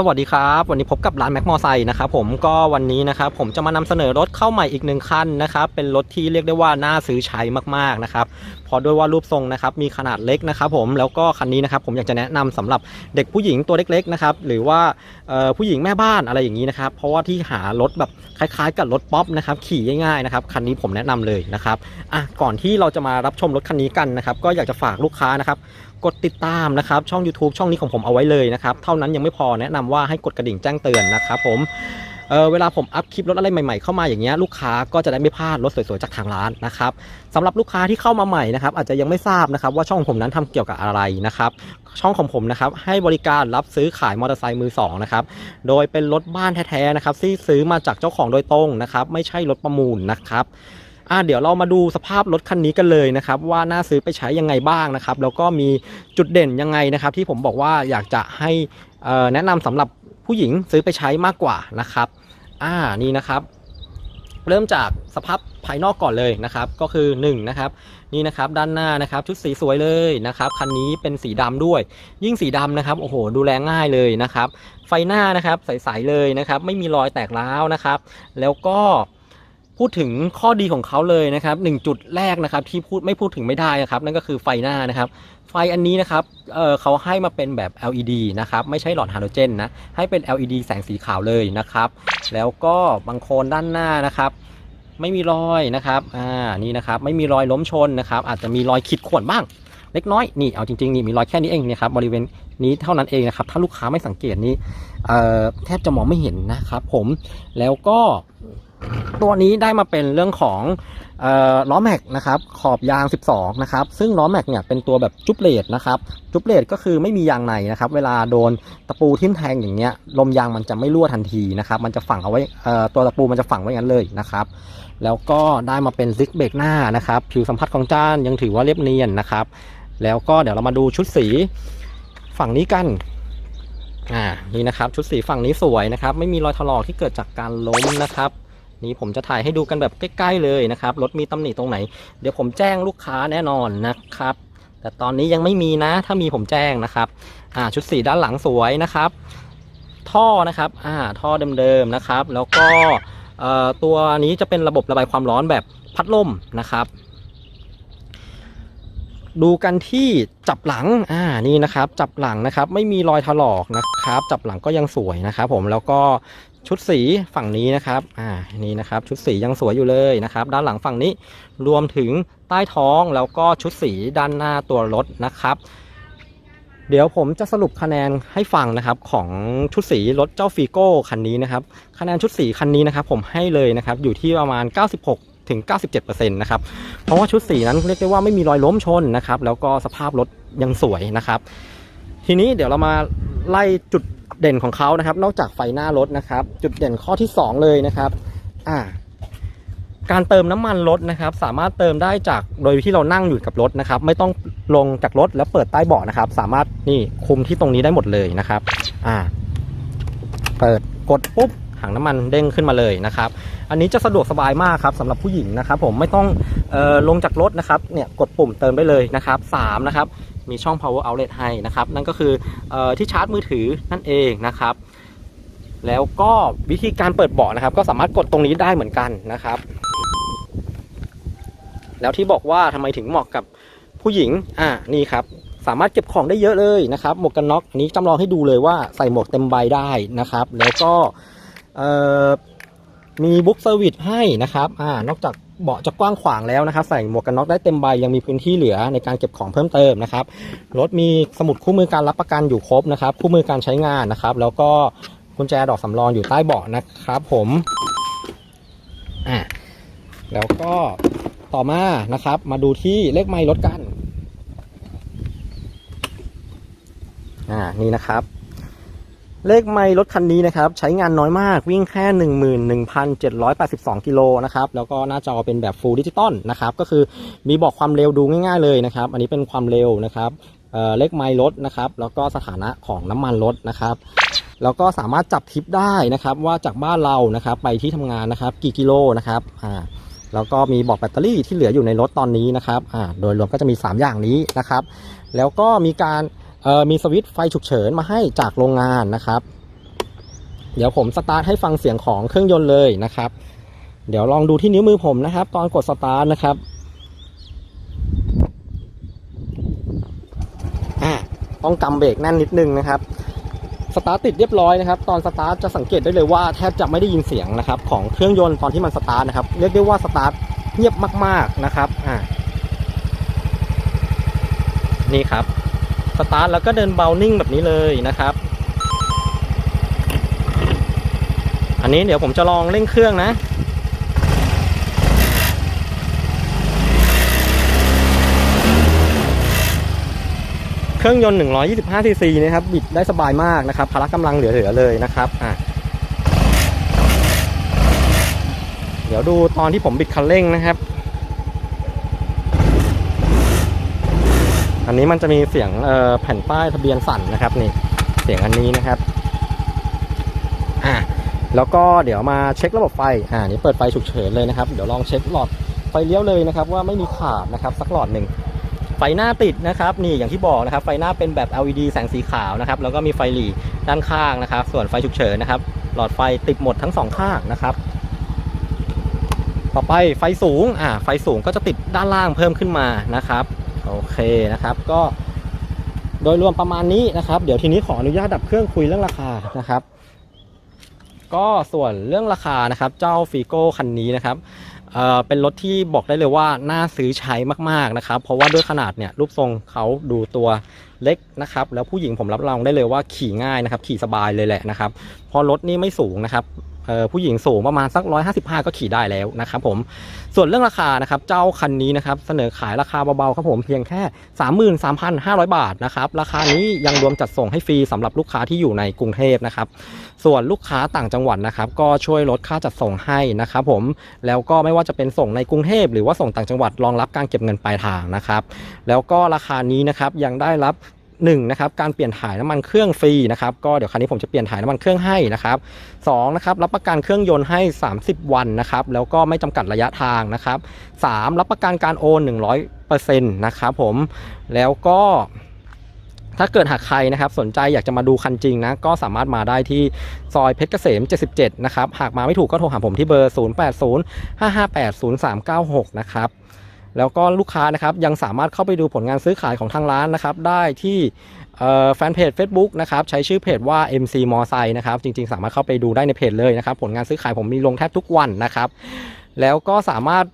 สวัสดีครับ วันนี้พบกับร้านแม็กมอไซค์นะครับผมก็วันนี้นะครับผมจะมานำเสนอรถเข้าใหม่อีกหนึ่งคันนะครับเป็นรถที่เรียกได้ว่าน่าซื้อใช้มากๆนะครับเพราะด้วยว่ารูปทรงนะครับมีขนาดเล็กนะครับผมแล้วก็คันนี้นะครับผมอยากจะแนะนำสำหรับเด็กผู้หญิงตัวเล็กๆนะครับหรือว่าผู้หญิงแม่บ้านอะไรอย่างนี้นะครับเพราะว่าที่หารถแบบคล้ายๆ กับรถป๊อปนะครับขี่ง่ายๆนะครับคันนี้ผมแนะนำเลยนะครับอะก่อนที่เราจะมารับชมรถคันนี้กันนะครับก็อยากจะฝากลูกค้านะครับ กดติดตามนะครับช่อง YouTube ช่องนี้ของผมเอาไว้เลยนะครับเท่านั้นยังไม่พอแนะนำว่าให้กดกระดิ่งแจ้งเตือนนะครับผมเเวลาผมอัพคลิปรถอะไรใหม่ๆเข้ามาอย่างเงี้ยลูกค้าก็จะได้ไม่พลาดรถสวยๆจากทางร้านนะครับสำหรับลูกค้าที่เข้ามาใหม่นะครับอาจจะยังไม่ทราบนะครับว่าช่องผมนั้นทำเกี่ยวกับอะไรนะครับช่องของผมนะครับให้บริการรับซื้อขายมอเตอร์ไซค์มือสองนะครับโดยเป็นรถบ้านแท้ๆนะครับที่ซื้อมาจากเจ้าของโดยตรงนะครับไม่ใช่รถประมูลนะครับ อ่าเดี๋ยวเรามาดูสภาพรถคันนี้กันเลยนะครับว่าน่าซื้อไปใช้ยังไงบ้างนะครับแล้วก็มีจุดเด่นยังไงนะครับ ที่ผมบอกว่าอยากจะให้แนะนำสำหรับผู้หญิงซื้อไปใช้มากกว่านะครับอ่านี่นะครับ เริ่มจากสภาพภายนอกก่อนเลยนะครับ ก็คือ1นะครับนี่นะครับด้านหน้านะครับชุดสีสวยเลยนะครับคันนี้เป็นสีดำด้วย ยิ่งสีดำนะครับโอ้โหดูแลง่ายเลยนะครับ ไฟหน้านะครับใสๆเลยนะครับ ไม่มีรอยแตกร้าวนะครับ แล้วก็ พูดถึงข้อดีของเขาเลยนะครับหนึ่งจุดแรกนะครับที่พูดไม่พูดถึงไม่ได้นะครับ นั่นก็คือไฟหน้านะครับไฟอันนี้นะครับเเขาให้มาเป็นแบบ LED นะครับไม่ใช่หลอดฮาโลเจนนะให้เป็น LED แสงสีขาวเลยนะครับแล้วก็บางโคนด้านหน้านะครับไม่มีรอยนะครับอ่านี่นะครับไม่มีรอยล้มชนนะครับอาจจะมีรอยขีดข่วนบ้างเล็กน้อยนี่เอาจริงๆนี่มีรอยแค่นี้เองนี่ยครับบริเวณนี้เท่านั้นเองนะครับถ้าลูกค้าไม่สังเกตนี่แทบจะมองไม่เห็นนะครับผมแล้วก็ ตัวนี้ได้มาเป็นเรื่องของออล้อแม็กนะครับขอบยาง 12 นะครับ ซึ่งล้อแม็กเนี่ยเป็นตัวแบบจุบเลดนะครับจุบเลดก็คือไม่มียางในนะครับ เวลาโดนตะปูทิ่มแทงอย่างเงี้ยลมยางมันจะไม่รั่วทันทีนะครับมันจะฝังเอาไว้ตัวตะปูมันจะฝังไว้งั้นเลยนะครับ แล้วก็ได้มาเป็นซิกเบรกหน้านะครับผิวสัมผัสของจานยังถือว่าเรียบเนียนนะครับ แล้วก็เดี๋ยวเรามาดูชุดสีฝั่งนี้กันอ่านี่นะครับชุดสีฝั่งนี้สวยนะครับ ไม่มีรอยถลอกที่เกิดจากการล้มนะครับ นี่ผมจะถ่ายให้ดูกันแบบใกล้ๆเลยนะครับรถมีตำหนิตรงไหน เดี๋ยวผมแจ้งลูกค้าแน่นอนนะครับ แต่ตอนนี้ยังไม่มีนะ ถ้ามีผมแจ้งนะครับอ่าชุดสีด้านหลังสวยนะครับ ท่อนะครับอ่าท่อเดิมๆนะครับ แล้วก็เอ่อตัวนี้จะเป็นระบบระบายความร้อนแบบพัดลมนะครับ ดูกันที่จับหลังอ่านี่นะครับ จับหลังนะครับ ไม่มีรอยถลอกนะครับ จับหลังก็ยังสวยนะครับ ผมแล้วก็ ชุดสีฝั่งนี้นะครับ อ่า นี่นะครับ ชุดสียังสวยอยู่เลยนะครับ ด้านหลังฝั่งนี้ รวมถึงใต้ท้องแล้วก็ชุดสีด้านหน้าตัวรถนะครับ เดี๋ยวผมจะสรุปคะแนนให้ฟังนะครับของชุดสีรถเจ้าฟีโก้คันนี้นะครับ คะแนนชุดสีคันนี้นะครับ ผมให้เลยนะครับ อยู่ที่ประมาณ 96ถึง 97%นะครับ เพราะว่าชุดสีนั้นเรียกได้ว่าไม่มีรอยล้มชนนะครับ แล้วก็สภาพรถยังสวยนะครับ ทีนี้เดี๋ยวเรามาไล่จุด เด่นของเขานะครับ นอกจากไฟหน้ารถนะครับ จุดเด่นข้อที่ 2 เลยนะครับอ่าการเติมน้ำมันรถนะครับ สามารถเติมได้จากโดยที่เรานั่งอยู่กับรถนะครับ ไม่ต้องลงจากรถแล้วเปิดใต้เบาะนะครับ สามารถนี่คุมที่ตรงนี้ได้หมดเลยนะครับ อ่า เปิดกดปุ๊บถังน้ำมันเด้งขึ้นมาเลยนะครับ อันนี้จะสะดวกสบายมากครับสำหรับผู้หญิงนะครับ ผมไม่ต้อง ลงจากรถนะครับเนี่ยกดปุ่มเติมได้เลยนะครับสามนะครับมีช่อง power outlet ให้นะครับนั่นก็คือออที่ชาร์จมือถือนั่นเองนะครับ แล้วก็วิธีการเปิดเบาะนะครับ ก็สามารถกดตรงนี้ได้เหมือนกันนะครับ แล้วที่บอกว่าทำไมถึงเหมาะกับผู้หญิงอ่านี่ครับสามารถเก็บของได้เยอะเลยนะครับหมวกกันน็อกนี้จำลองให้ดูเลยว่าใส่หมวกเต็มใบได้นะครับ แล้วก็มีบุ๊กเซอร์วิสให้นะครับอ่านอกจาก เบาะจะกว้างขวางแล้วนะครับ ใส่หมวกกันน็อกได้เต็มใบยังมีพื้นที่เหลือในการเก็บของเพิ่มเติมนะครับรถมีสมุดคู่มือการรับประกันอยู่ครบนะครับ คู่มือการใช้งานนะครับ แล้วก็กุญแจดอกสำรองอยู่ใต้เบาะนะครับ ผมอ่าแล้วก็ต่อมานะครับ มาดูที่เลขไมล์รถกันอ่านี่นะครับ เลขไมล์รถคันนี้นะครับ ใช้งานน้อยมากวิ่งแค่ 11,782 กิโลนะครับ แล้วก็หน้าจอเป็นแบบ Full Digital นะครับ ก็คือมีบอกความเร็วดูง่ายๆเลยนะครับ อันนี้เป็นความเร็วนะครับเเลขไมล์รถนะครับ แล้วก็สถานะของน้ำมันรถนะครับ แล้วก็สามารถจับทิปได้นะครับ ว่าจากบ้านเรานะครับไปที่ทำงานนะครับ กี่กิโลนะครับอ่าแล้วก็มีบอกแบตเตอรี่ที่เหลืออยู่ในรถตอนนี้นะครับอ่าโดยรวมก็จะมี 3 อย่างนี้นะครับ แล้วก็มีการ มีสวิตช์ไฟฉุกเฉินมาให้จากโรงงานนะครับ เดี๋ยวผมสตาร์ทให้ฟังเสียงของเครื่องยนต์เลยนะครับ เดี๋ยวลองดูที่นิ้วมือผมนะครับ ตอนกดสตาร์ทนะครับอ่าต้องกำเบรกแน่นนิดนึงนะครับสตาร์ทติดเรียบร้อยนะครับ ตอนสตาร์ทจะสังเกตได้เลยว่าแทบจะไม่ได้ยินเสียงนะครับของเครื่องยนต์ตอนที่มันสตาร์ทนะครับเรียกได้ว่าสตาร์ทเงียบมาก ๆนะครับอ่านี่ครับ สตาร์ทแล้วก็เดินเบานิ่งแบบนี้เลยนะครับ อันนี้เดี๋ยวผมจะลองเร่งเครื่องนะเครื่องยนต์ 125 ซีซีนะครับ บิดได้สบายมากนะครับ พละกำลังเหลือ ๆ เลยนะครับอะเดี๋ยวดูตอนที่ผมบิดคันเร่งนะครับ อันนี้มันจะมีเสียงแผ่นป้ายทะเบียนสั่นนะครับนี่เสียงอันนี้นะครับอะแล้วก็เดี๋ยวมาเช็คระบบไฟอ่านี่เปิดไฟฉุกเฉินเลยนะครับเดี๋ยวลองเช็คหลอดไฟเลี้ยวเลยนะครับ ว่าไม่มีขาดนะครับสักหลอดหนึ่งไฟหน้าติดนะครับนี่อย่างที่บอกนะครับไฟหน้าเป็นแบบ LED แสงสีขาวนะครับแล้วก็มีไฟหลีด้านข้างนะครับ ส่วนไฟฉุกเฉินนะครับ หลอดไฟติดหมดทั้งสองข้างนะครับ ต่อไปไฟสูงอ่าไฟสูงก็จะติดด้านล่างเพิ่มขึ้นมานะครับ โอเคนะครับก็โดยรวมประมาณนี้นะครับ เดี๋ยวทีนี้ขออนุญาตดับเครื่องคุยเรื่องราคานะครับ ก็ส่วนเรื่องราคานะครับ เจ้าฟีโก้คันนี้นะครับเอ่อเป็นรถที่บอกได้เลยว่าน่าซื้อใช้มากๆนะครับ เพราะว่าด้วยขนาดเนี่ยรูปทรงเขาดูตัวเล็กนะครับ แล้วผู้หญิงผมรับรองได้เลยว่าขี่ง่ายนะครับ ขี่สบายเลยแหละนะครับเพราะรถนี่ไม่สูงนะครับ ผู้หญิงสูงประมาณสัก 155 ก็ขี่ได้แล้วนะครับผมส่วนเรื่องราคานะครับเจ้าคันนี้นะครับเสนอขายราคาเบาๆครับผมเพียงแค่ 33,500 บาทนะครับราคานี้ยังรวมจัดส่งให้ฟรีสำหรับลูกค้าที่อยู่ในกรุงเทพนะครับส่วนลูกค้าต่างจังหวัดนะครับก็ช่วยลดค่าจัดส่งให้นะครับผมแล้วก็ไม่ว่าจะเป็นส่งในกรุงเทพหรือว่าส่งต่างจังหวัดรองรับการเก็บเงินปลายทางนะครับแล้วก็ราคานี้นะครับยังได้รับ หนึ่งนะครับการเปลี่ยนถ่ายน้ำมันเครื่องฟรีนะครับก็เดี๋ยวคันนี้ผมจะเปลี่ยนถ่ายน้ำมันเครื่องให้นะครับสองนะครับรับประกันเครื่องยนต์ให้ 30 วันนะครับแล้วก็ไม่จำกัดระยะทางนะครับสามรับประกันการโอน 100%นะครับผมแล้วก็ถ้าเกิดหากใครนะครับสนใจอยากจะมาดูคันจริงนะก็สามารถมาได้ที่ซอยเพชรเกษม 77 นะครับ หากมาไม่ถูกก็โทรหาผมที่เบอร์ 0805580396 นะครับ แล้วก็ลูกค้านะครับยังสามารถเข้าไปดูผลงานซื้อขายของทางร้านนะครับได้ที่แฟนเพจ Facebook นะครับใช้ชื่อเพจว่า MC m o ไซนะครับจริงๆ สามารถเข้าไปดูได้ในเพจเลยนะครับผลงานซื้อขายผมมีลงแทบทุกวันนะครับ แล้วก็สามารถ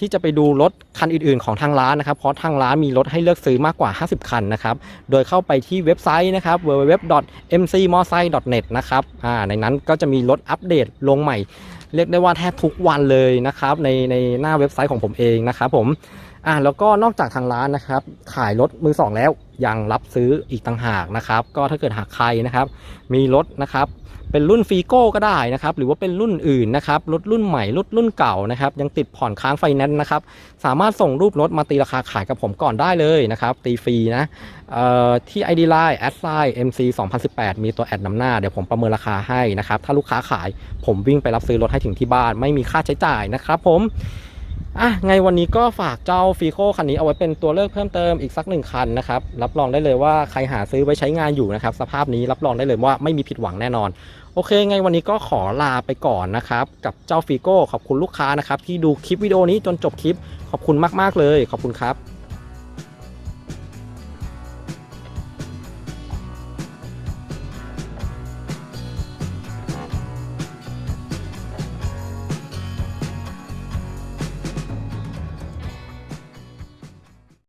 ที่จะไปดูรถคันอื่นๆ ของทางร้านนะครับ เพราะทางร้านมีรถให้เลือกซื้อมากกว่า 50 คันนะครับ โดยเข้าไปที่เว็บไซต์นะครับ www.mcmorsai.net นะครับอ่าในนั้นก็จะมีรถอัปเดตลงใหม่ เรียกได้ว่าแทบทุกวันเลยนะครับในในหน้าเว็บไซต์ของผมเองนะครับผมอ่าแล้วก็นอกจากทางร้านนะครับขายรถมือสองแล้วยังรับซื้ออีกต่างหากนะครับ ก็ถ้าเกิดหากใครนะครับ มีรถนะครับ เป็นรุ่นฟีโก้ก็ได้นะครับหรือว่าเป็นรุ่นอื่นนะครับรถรุ่นใหม่รถรุ่นเก่านะครับยังติดผ่อนค้างไฟแนนซ์นะครับสามารถส่งรูปรถมาตีราคาขายกับผมก่อนได้เลยนะครับตีฟรีนะเอ่อที่ ID Line แอดไลน์ MC 2018 มีตัวแอดนำหน้าเดี๋ยวผมประเมินราคาให้นะครับถ้าลูกค้าขายผมวิ่งไปรับซื้อรถให้ถึงที่บ้าน ไม่มีค่าใช้จ่ายนะครับผมอะไงวันนี้ก็ฝากเจ้าฟีโ o คันนี้เอาไว้เป็นตัวเลือกเพิ่มเติมอีกสักหนึ่งคันนะครับ รับรองได้เลยว่าใครหาซื้อไว้ใช้งานอยู่นะครับ สภาพนี้รับรองได้เลยว่าไม่มีผิดหวังแน่นอน โอเคไงวันนี้ก็ขอลาไปก่อนนะครับ กับเจ้าฟีโก้ขอบคุณลูกค้านะครับ ที่ดูคลิปวิดีโอนี้จนจบคลิปขอบคุณมากๆเลย ขอบคุณครับ